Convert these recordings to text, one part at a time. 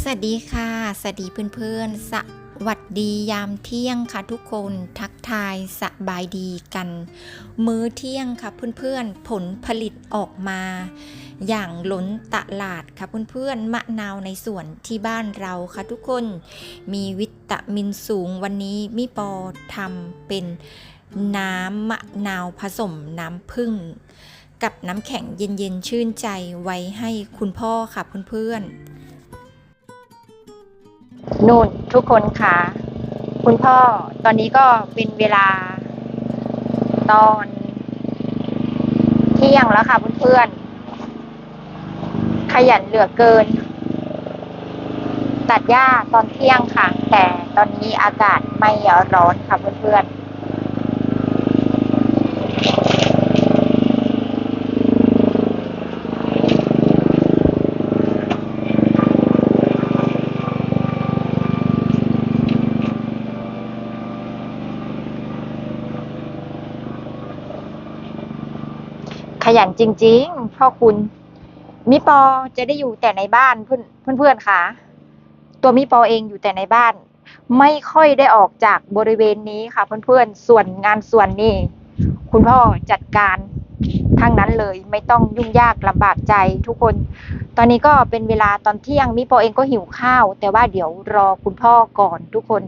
สวัสดีค่ะ สวัสดีเพื่อนๆ สวัสดียามเที่ยงค่ะทุกคน ทักทายสบายดีกัน มื้อเที่ยงค่ะเพื่อนๆ ผลผลิตออกมา อย่างล้นตลาดค่ะเพื่อนๆ มะนาวในสวนที่บ้านเราค่ะทุกคน มีวิตามินสูงวันนี้มิปอทำเป็นน้ำมะนาวผสมน้ำผึ้ง กับน้ำแข็งเย็นๆชื่นใจไว้ให้คุณพ่อค่ะเพื่อนๆนู่นทุกคนค่ะ คุณพ่อตอนนี้ก็เป็นเวลา ตอนเที่ยงแล้วค่ะเพื่อนๆขยันเหลือเกิน ตัดหญ้าตอนเที่ยงค่ะ แต่ตอนนี้อากาศไม่ร้อนค่ะเพื่อนๆ ยันจริง ๆ พ่อคุณ มิปอจะได้อยู่แต่ในบ้านเพื่อนเพื่อนๆค่ะ ตัวมิปอเองอยู่แต่ในบ้าน ไม่ค่อยได้ออกจากบริเวณนี้ค่ะ เพื่อนๆ ส่วนงานส่วนนี่คุณพ่อจัดการทั้งนั้นเลยไม่ต้องยุ่งยากลำบากใจทุกคน ตอนนี้ก็เป็นเวลาตอนเที่ยงมิปอเองก็หิวข้าว แต่ว่าเดี๋ยวรอคุณพ่อก่อนทุกคน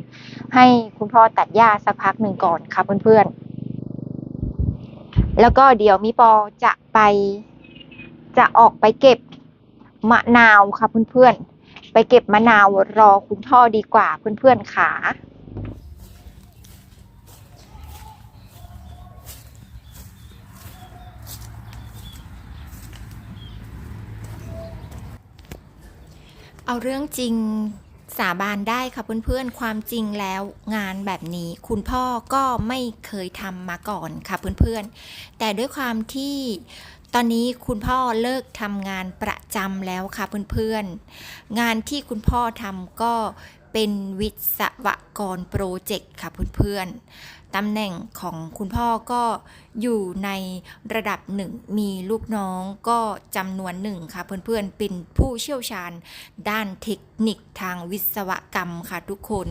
ให้คุณพ่อตัดหญ้าสักพักหนึ่งก่อนค่ะเพื่อนๆ แล้วก็เดี๋ยวมิปอจะไปจะออกไปเก็บมะนาวค่ะเพื่อนๆ ไปเก็บมะนาวรอคุณพ่อดีกว่าเพื่อนๆค่ะเอาเรื่องจริง สาบานได้ค่ะเพื่อนๆ ความจริงแล้วงานแบบนี้คุณพ่อก็ไม่เคยทำมาก่อนค่ะเพื่อนๆ แต่ด้วยความที่ ตอนนี้คุณพ่อเลิกทำงานประจำแล้วค่ะเพื่อนๆ งานที่คุณพ่อทำก็เป็นวิศวกรโปรเจกต์ค่ะเพื่อนๆ ตำแหน่งของคุณพ่อก็อยู่ในระดับหนึ่ง มีลูกน้องก็จำนวนหนึ่งค่ะเพื่อนๆ เป็นผู้เชี่ยวชาญด้านเทคนิคทางวิศวกรรมค่ะทุกคน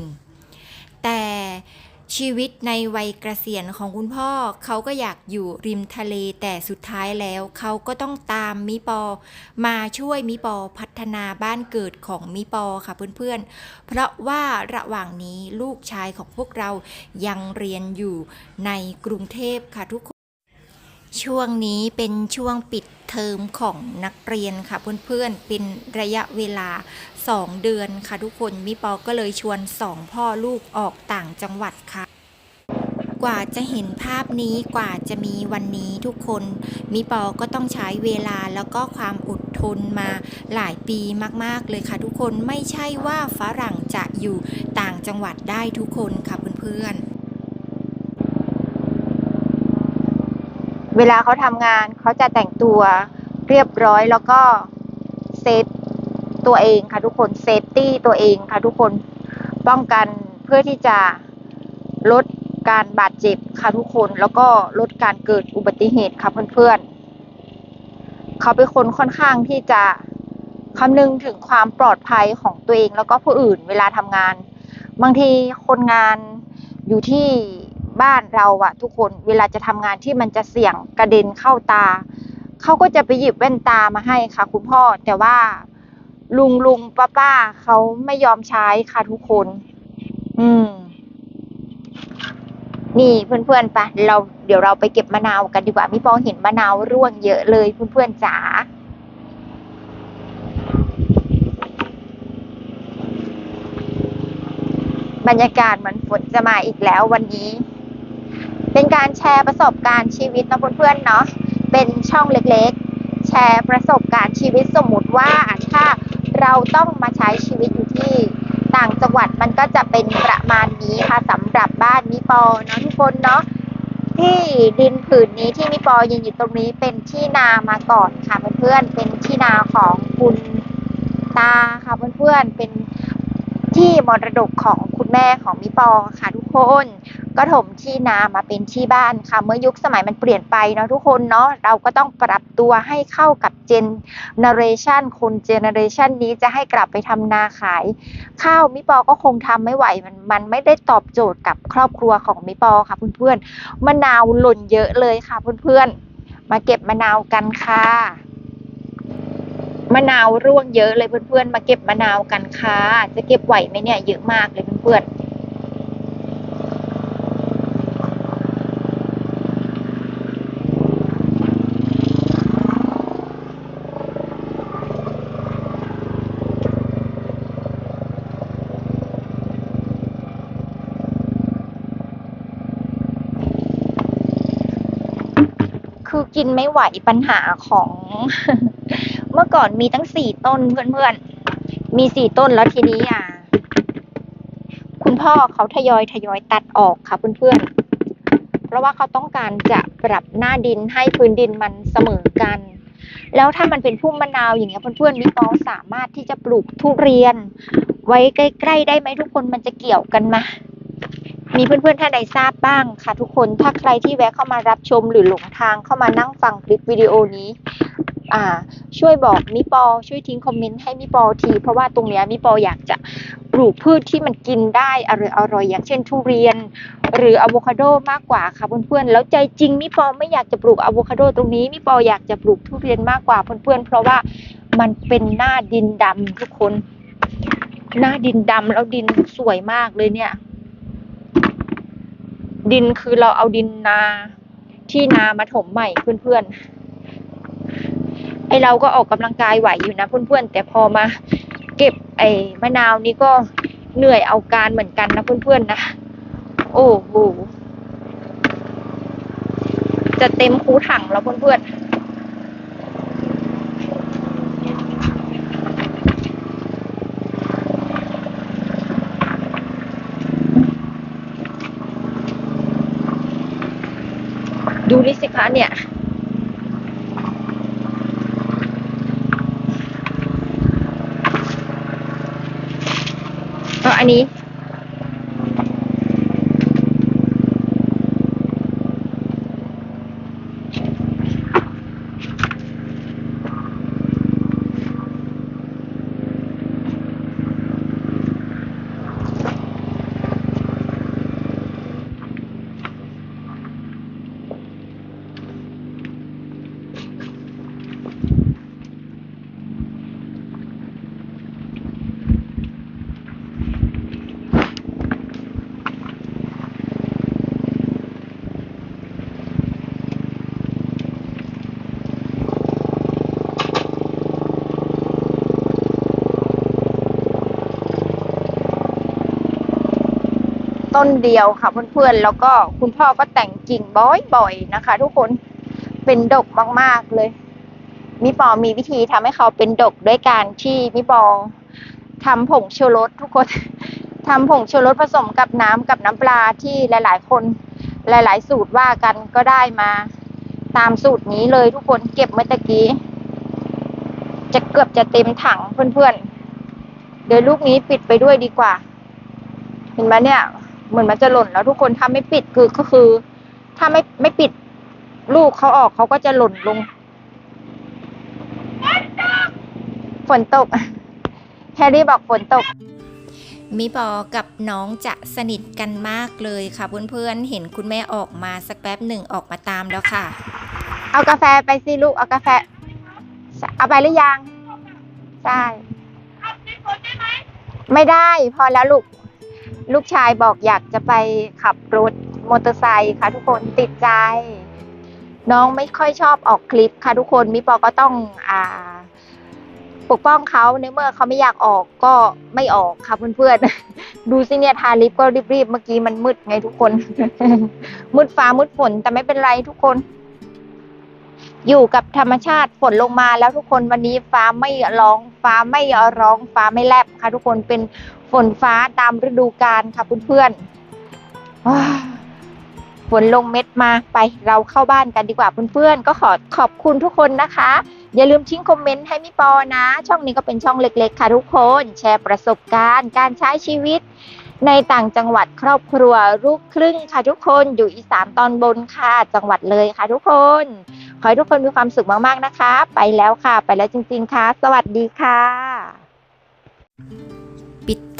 แต่ ชีวิตในวัยเกษียณของคุณพ่อ เขาก็อยากอยู่ริมทะเลแต่สุดท้ายแล้ว เขาก็ต้องตามมิปอ มาช่วยมิปอพัฒนาบ้านเกิดของมิปอค่ะเพื่อนๆ เพราะว่าระหว่างนี้ลูกชายของพวกเรายังเรียนอยู่ในกรุงเทพค่ะทุกคน ช่วงนี้เป็นช่วงปิดเทอมของนักเรียนค่ะเพื่อนๆ เป็นระยะเวลา 2 เดือนค่ะทุกคนมิปอก็เลยชวนสองพ่อลูกออกต่างจังหวัดค่ะ กว่าจะเห็นภาพนี้กว่าจะมีวันนี้ทุกคนมิปอก็ต้องใช้เวลาแล้วก็ความอดทนมาหลายปีมากๆเลยค่ะทุกคนไม่ใช่ว่าฝรั่งจะอยู่ต่างจังหวัดได้ทุกคนค่ะเพื่อนๆ เวลาเขาทำงานเขาจะแต่งตัวเรียบร้อยแล้วก็เซฟตัวเองค่ะทุกคนเซฟตี้ตัวเองค่ะทุกคนป้องกันเพื่อที่จะลดการบาดเจ็บค่ะทุกคนแล้วก็ลดการเกิดอุบัติเหตุค่ะเพื่อนๆเขาเป็นคนค่อนข้างที่จะคำนึงถึงความปลอดภัยของตัวเองแล้วก็ผู้อื่นเวลาทำงาน บางทีคนงานอยู่ที่ บ้านเราอะทุกคนเวลาจะทำงานที่มันจะเสี่ยงกระเด็นเข้าตาเขาก็จะไปหยิบแว่นตามาให้ค่ะ คุณพ่อแต่ว่าลุงลุงป้าป้าเขาไม่ยอมใช้ค่ะทุกคน อืม นี่เพื่อนๆปะเราเดี๋ยวเราไปเก็บมะนาวกันดีกว่าพี่ปอเห็นมะนาวร่วงเยอะเลยเพื่อนๆจ๋าบรรยากาศเหมือนฝนจะมาอีกแล้ววันนี้ เป็นการแชร์ประสบการณ์ชีวิตนะเพื่อนๆเนาะเป็นช่องเล็กๆ แชร์ประสบการณ์ชีวิตสมมติว่าถ้าเราต้องมาใช้ชีวิตอยู่ที่ต่างจังหวัดมันก็จะเป็นประมาณนี้ค่ะสำหรับบ้านมิปอเนาะทุกคนเนาะที่ดินผืนนี้ที่มิปอยืนอยู่ตรงนี้เป็นที่นามาก่อนค่ะเพื่อนๆเป็นที่นาของคุณตาค่ะเพื่อนๆเป็นที่มรดกของคุณแม่ของมิปอค่ะทุกคน ก็ถมที่นามาเป็นที่บ้านค่ะ เมื่อยุคสมัยมันเปลี่ยนไปเนาะทุกคนเนาะเราก็ต้องปรับตัวให้เข้ากับเจนเนเรชันคนเจเนเรชันนี้จะให้กลับไปทำนาขาย ข้าวมิปอก็คงทำไม่ไหวมันมันไม่ได้ตอบโจทย์กับครอบครัวของมิปอค่ะเพื่อนๆมะนาวหล่นเยอะเลยค่ะเพื่อนๆมาเก็บมะนาวกันค่ะมะนาวร่วงเยอะเลยเพื่อนๆ มาเก็บมะนาวกันค่ะ จะเก็บไหวไหมเนี่ยเยอะมากเลยเพื่อนๆ คือ กินไม่ไหวปัญหาของ เมื่อก่อนมีตั้งสี่ต้นเพื่อนๆ มีสี่ต้นแล้วทีนี้อะ คุณพ่อเขาทยอยทยอยตัดออกค่ะเพื่อนๆ เพราะว่าเขาต้องการจะปรับหน้าดินให้พื้นดินมันเสมอกัน แล้วถ้ามันเป็นพุ่มมะนาวอย่างเงี้ยเพื่อนๆมิปอสามารถที่จะปลูกทุเรียน ไว้ใกล้ๆได้ไหมทุกคนมันจะเกี่ยวกันไหมา มีเพื่อนๆท่านใดทราบบ้างค่ะทุกคนถ้าใครที่แวะเข้ามารับชมหรือหลงทางเข้ามานั่งฟังคลิปวิดีโอนี้อ่าช่วยบอกมิปอช่วยทิ้งคอมเมนต์ให้มิปอที เพราะว่าตรงเนี้ยมิปออยากจะปลูกพืชที่มันกินได้อร่อยอร่อยอย่างเช่นทุเรียน หรืออะโวคาโดมากกว่าค่ะเพื่อนๆแล้วใจจริงมิปอไม่อยากจะปลูกอะโวคาโดตรงนี้มิปออยากจะปลูกทุเรียนมากกว่าเพื่อนๆเพราะว่ามันเป็นหน้าดินดำทุกคน หน้าดินดำแล้วดินสวยมากเลยเนี่ย ดินคือเราเอาดินนาที่นามาถมใหม่เพื่อนๆ ไอเราก็ออกกำลังกายไหวอยู่นะเพื่อนๆ แต่พอมาเก็บไอมะนาวนี่ก็เหนื่อยเอาการเหมือนกันนะเพื่อนๆนะ โอ้โหจะเต็มคูถังแล้วเพื่อนๆ ดูนี่สิคะเนี่ยเอออันนี้ ต้นเดียวค่ะเพื่อนๆ แล้วก็คุณพ่อก็แต่งกิ่งบ่อยๆนะคะ ทุกคนเป็นดกมากๆเลยมิปอมีวิธีทำให้เขาเป็นดกด้วยการที่มิปอทำผงชูรสทุกคนทำผงชูรสผสมกับน้ำกับน้ำปลาที่หลาย ๆ คนหลาย ๆ สูตรว่ากันก็ได้มาตามสูตรนี้เลยทุกคนเก็บเมื่อตะกี้ จะเกือบจะเต็มถังเพื่อนๆเดี๋ยวลูกนี้ปิดไปด้วยดีกว่า เห็นไหมเนี่ย เหมือนมันจะหล่นแล้วทุกคนถ้าไม่ปิดคือก็คือ ถ้าไม่ไม่ปิด ลูกเขาออกเขาก็จะหล่นลงฝนตกแฮร์รี่บอกฝนตกมิปอกับน้องจะสนิทกันมากเลยค่ะเพื่อนๆเห็นคุณแม่ออกมาสักแป๊บหนึ่งออกมาตามแล้วค่ะ เอากาแฟไปสิลูกเอากาแฟ เอาไปหรือยังใช่ไม่ได้ พอแล้วลูก ลูกชายบอกอยากจะไปขับรถมอเตอร์ไซค์ค่ะ ทุกคนติดใจ น้องไม่ค่อยชอบออกคลิปค่ะทุกคนมิปอก็ต้องอ่า ปกป้องเขาในเมื่อเขาไม่อยากออกก็ไม่ออกค่ะเพื่อนๆดูสิเนี่ยทาลิปก็รีบๆเมื่อกี้มันมืดไงทุกคน มืดฟ้ามืดฝนแต่ไม่เป็นไรทุกคน อยู่กับธรรมชาติฝนลงมาแล้วทุกคนวันนี้ฟ้าไม่ร้องฟ้าไม่ร้องฟ้าไม่แลบค่ะทุกคนเป็น ฝนฟ้าตามฤดูกาลค่ะเพื่อนๆฝนลงเม็ดมาไปเราเข้าบ้านกันดีกว่าเพื่อนๆก็ขอขอบคุณทุกคนนะคะ อย่าลืมทิ้งคอมเมนต์ให้มิปอนะ ช่องนี้ก็เป็นช่องเล็กๆ ค่ะทุกคน แชร์ประสบการณ์ การใช้ชีวิต ในต่างจังหวัดครอบครัวลูกครึ่งค่ะทุกคนอยู่อีสานตอนบนค่ะ จังหวัดเลยค่ะทุกคนขอให้ทุกคนมีความสุขมากๆนะคะ ไปแล้วค่ะ ไปแล้วจริง ๆ ค่ะ สวัสดีค่ะ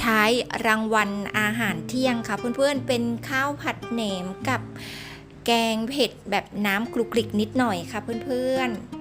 ท้ายรางวัลอาหารเที่ยงค่ะ เพื่อนๆ เป็นข้าวผัดแหนมกับแกงเผ็ดแบบน้ำกรุกกริกนิดหน่อยค่ะเพื่อนๆ